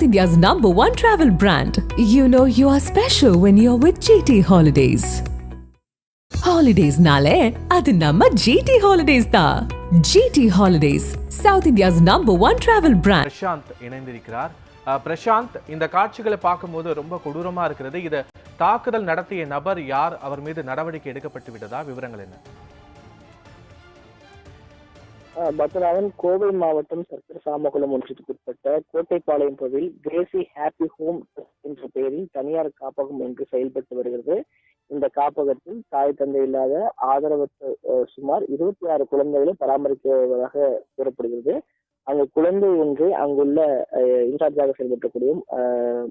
South India's number one travel brand. You know you are special when you're with GT Holidays. ஹாலிடேஸ்னாலே அது நம்ம GT holidays தான் GT holidays South India's number one travel brand Prashanth இணைந்திருக்கிறார் பிரசாந்த் இந்த காட்சிகளை பார்க்கும்போது ரொம்ப கொடூரமா இருக்கிறது இதை தாக்குதல் நடத்திய நபர் யார் அவர் மீது நடவடிக்கை எடுக்கப்பட்டு விட்டதா விவரங்கள் என்ன ஆஹ் கோவை மாவட்டம் சர்க்கர சாமகுளம் ஒன்றியத்துக்குட்பட்ட கோட்டைப்பாளையம் பகுதியில் கிரேசி ஹாப்பி ஹோம் என்ற பெயரில் தனியார் காப்பகம் என்று செயல்பட்டு வருகிறது. இந்த காப்பகத்தில் தாய் தந்தை இல்லாத ஆதரவற்ற சுமார் இருபத்தி ஆறு குழந்தைகளை பராமரிக்கப்படுவதாக கூறப்படுகிறது. அங்கு குழந்தை ஒன்று அங்குள்ள இன்சார்ஜாக செயல்பட்டக்கூடிய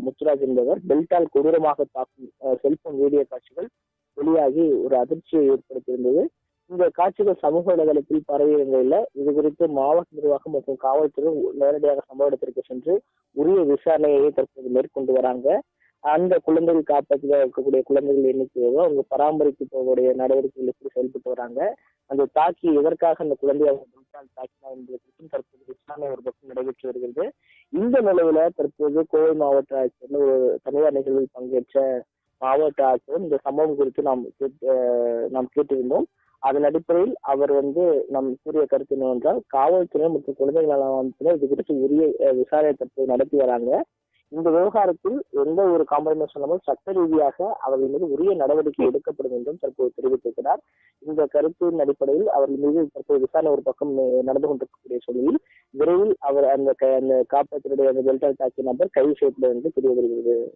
முத்துராஜ் என்பவர் பெல்ட்டால் கொடூரமாக தாக்கும் செல்போன் வீடியோ காட்சிகள் வெளியாகி ஒரு அதிர்ச்சியை ஏற்படுத்தியிருந்தது. இந்த காட்சிகள் சமூக வலைதளத்தில் பரவி இருந்ததில்ல இது குறித்து மாவட்ட நிர்வாகம் மற்றும் காவல்துறை நேரடியாக சம்பவ இடத்திற்கு சென்று உரிய விசாரணையை தற்போது மேற்கொண்டு வராங்க. அந்த குழந்தைகள் காப்பகத்தில் இருக்கக்கூடிய குழந்தைகள் எண்ணிக்கையோ அவங்க பராமரிப்பு போகக்கூடிய நடவடிக்கைகள் எப்படி செயல்பட்டு வராங்க. அந்த தாக்கி எதற்காக அந்த குழந்தையை அவங்க பிடித்தால் என்பது குறித்தும் தற்போது விசாரணை ஒரு பக்கம் நடைபெற்று வருகிறது. இந்த நிலையில தற்போது கோவை மாவட்ட ஆட்சியர் ஒரு தனியார் நிகழ்வில் பங்கேற்ற மாவட்ட ஆட்சியர் இந்த சம்பவம் குறித்து நாம் கேட்டு- நாம் கேட்டிருந்தோம். அதன் அடிப்படையில் அவர் வந்து நம் கூறிய கருத்து என்னவென்றால் காவல்துறை மற்றும் குழந்தைகள் அமைப்பினர் இது குறித்து உரிய விசாரணை தற்போது நடத்தி வராங்க. இந்த விவகாரத்தில் எந்த ஒரு காம்ப்ரமைஸ் சொல்லாமல் சட்ட ரீதியாக அவர்கள் மீது உரிய நடவடிக்கை எடுக்கப்படும் என்றும் தற்போது தெரிவித்திருக்கிறார். இந்த கருத்தின் அடிப்படையில் அவர்கள் மீது தற்போது விசாரணை ஒரு பக்கம் நடந்து கொண்டிருக்கக்கூடிய சூழலில் விரைவில் அவர் அந்த க- அந்த காப்பகத்தினுடைய அந்த டெல்டா தாக்கிய நபர் கைது செய்யப்படும் என்று தெரிய வருகிறது.